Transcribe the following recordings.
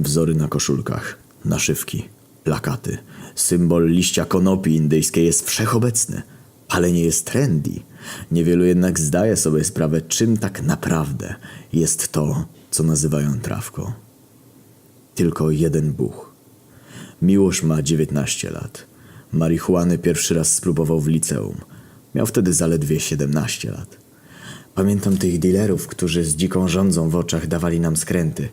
Wzory na koszulkach, naszywki, plakaty. Symbol liścia konopi indyjskiej jest wszechobecny. Palenie jest trendy. Niewielu jednak zdaje sobie sprawę, czym tak naprawdę jest to, co nazywają trawką. Tylko jeden buch. Miłosz ma 19 lat. Marihuany pierwszy raz spróbował w liceum. Miał wtedy zaledwie 17 lat. Pamiętam tych dealerów, którzy z dziką rządzą w oczach dawali nam skręty.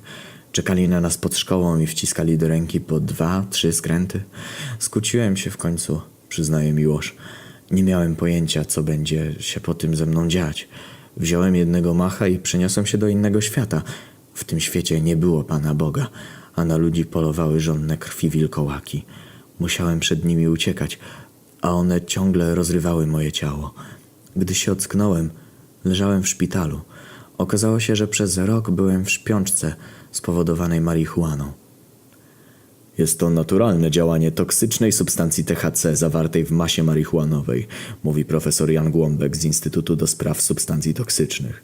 Czekali na nas pod szkołą i wciskali do ręki po dwa, trzy skręty. Skuciłem się w końcu, przyznaje Miłosz. Nie miałem pojęcia, co będzie się po tym ze mną dziać. Wziąłem jednego macha i przeniosłem się do innego świata. W tym świecie nie było Pana Boga, a na ludzi polowały żonne krwi wilkołaki. Musiałem przed nimi uciekać, a one ciągle rozrywały moje ciało. Gdy się ocknąłem, leżałem w szpitalu. Okazało się, że przez rok byłem w śpiączce spowodowanej marihuaną. Jest to naturalne działanie toksycznej substancji THC zawartej w masie marihuanowej, mówi profesor Jan Głąbek z Instytutu do Spraw Substancji Toksycznych.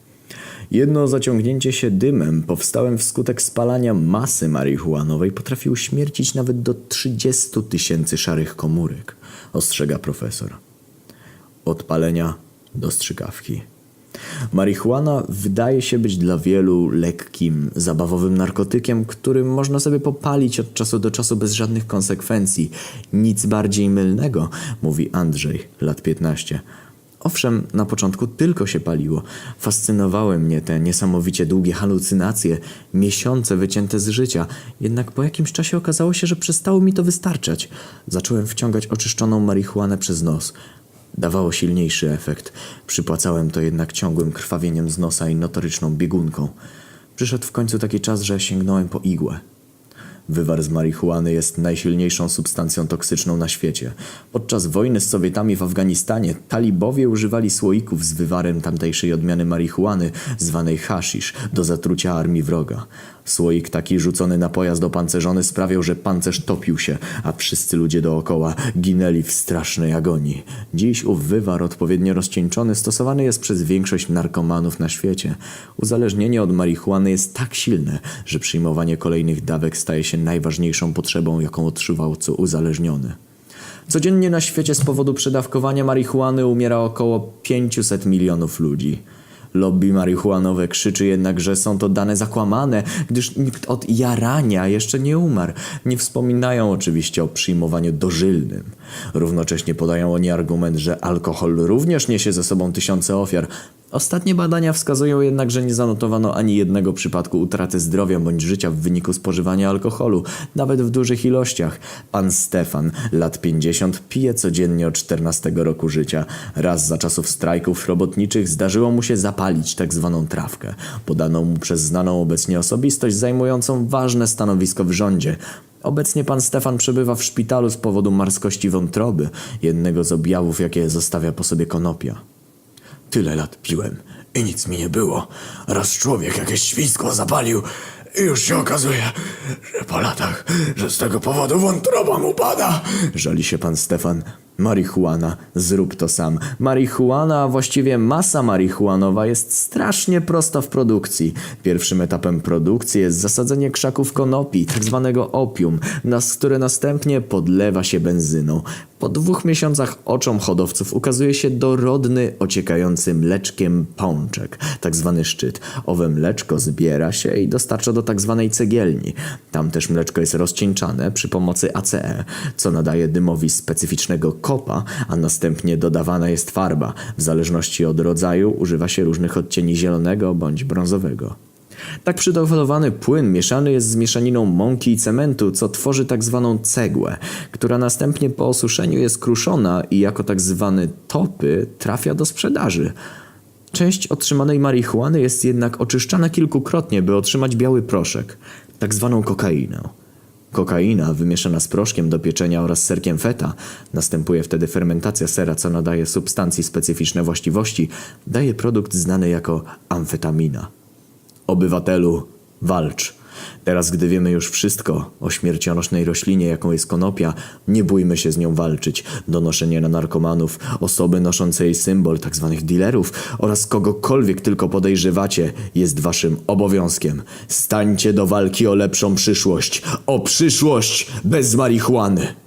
Jedno zaciągnięcie się dymem powstałym wskutek spalania masy marihuanowej potrafi uśmiercić nawet do 30 tysięcy szarych komórek, ostrzega profesor. Od palenia do strzykawki. Marihuana wydaje się być dla wielu lekkim, zabawowym narkotykiem, którym można sobie popalić od czasu do czasu bez żadnych konsekwencji. Nic bardziej mylnego, mówi Andrzej, lat 15. Owszem, na początku tylko się paliło. Fascynowały mnie te niesamowicie długie halucynacje, miesiące wycięte z życia. Jednak po jakimś czasie okazało się, że przestało mi to wystarczać. Zacząłem wciągać oczyszczoną marihuanę przez nos. Dawało silniejszy efekt. Przypłacałem to jednak ciągłym krwawieniem z nosa i notoryczną biegunką. Przyszedł w końcu taki czas, że sięgnąłem po igłę. Wywar z marihuany jest najsilniejszą substancją toksyczną na świecie. Podczas wojny z Sowietami w Afganistanie talibowie używali słoików z wywarem tamtejszej odmiany marihuany, zwanej hashish, do zatrucia armii wroga. Słoik taki rzucony na pojazd opancerzony sprawiał, że pancerz topił się, a wszyscy ludzie dookoła ginęli w strasznej agonii. Dziś ów wywar odpowiednio rozcieńczony stosowany jest przez większość narkomanów na świecie. Uzależnienie od marihuany jest tak silne, że przyjmowanie kolejnych dawek staje się najważniejszą potrzebą, jaką odczuwał co uzależniony. Codziennie na świecie z powodu przedawkowania marihuany umiera około 500 milionów ludzi. Lobby marihuanowe krzyczy jednak, że są to dane zakłamane, gdyż nikt od jarania jeszcze nie umarł. Nie wspominają oczywiście o przyjmowaniu dożylnym. Równocześnie podają oni argument, że alkohol również niesie ze sobą tysiące ofiar. Ostatnie badania wskazują jednak, że nie zanotowano ani jednego przypadku utraty zdrowia bądź życia w wyniku spożywania alkoholu, nawet w dużych ilościach. Pan Stefan, lat 50, pije codziennie od 14 roku życia. Raz za czasów strajków robotniczych zdarzyło mu się zapalić tak zwaną trawkę. Podano mu przez znaną obecnie osobistość zajmującą ważne stanowisko w rządzie. Obecnie pan Stefan przebywa w szpitalu z powodu marskości wątroby, jednego z objawów, jakie zostawia po sobie konopia. Tyle lat piłem i nic mi nie było. Raz człowiek jakieś świństwo zapalił i już się okazuje, że po latach, że z tego powodu wątroba mu pada. Żali się pan Stefan. Marihuana, zrób to sam. Marihuana, a właściwie masa marihuanowa jest strasznie prosta w produkcji. Pierwszym etapem produkcji jest zasadzenie krzaków konopi, tak zwanego opium, nas, które następnie podlewa się benzyną. Po dwóch miesiącach oczom hodowców ukazuje się dorodny, ociekający mleczkiem pączek, tak zwany szczyt. Owe mleczko zbiera się i dostarcza do tak zwanej cegielni. Tam też mleczko jest rozcieńczane przy pomocy ACE, co nadaje dymowi specyficznego kopa, a następnie dodawana jest farba. W zależności od rodzaju używa się różnych odcieni zielonego bądź brązowego. Tak przydawany płyn mieszany jest z mieszaniną mąki i cementu, co tworzy tak zwaną cegłę, która następnie po osuszeniu jest kruszona i jako tak zwany topy trafia do sprzedaży. Część otrzymanej marihuany jest jednak oczyszczana kilkukrotnie, by otrzymać biały proszek, tak zwaną kokainę. Kokaina wymieszana z proszkiem do pieczenia oraz serkiem feta, następuje wtedy fermentacja sera, co nadaje substancji specyficzne właściwości, daje produkt znany jako amfetamina. Obywatelu, walcz. Teraz, gdy wiemy już wszystko o śmiercionośnej roślinie, jaką jest konopia, nie bójmy się z nią walczyć. Donoszenie na narkomanów, osoby noszące jej symbol, tzw. dealerów oraz kogokolwiek tylko podejrzewacie jest waszym obowiązkiem. Stańcie do walki o lepszą przyszłość. O przyszłość bez marihuany!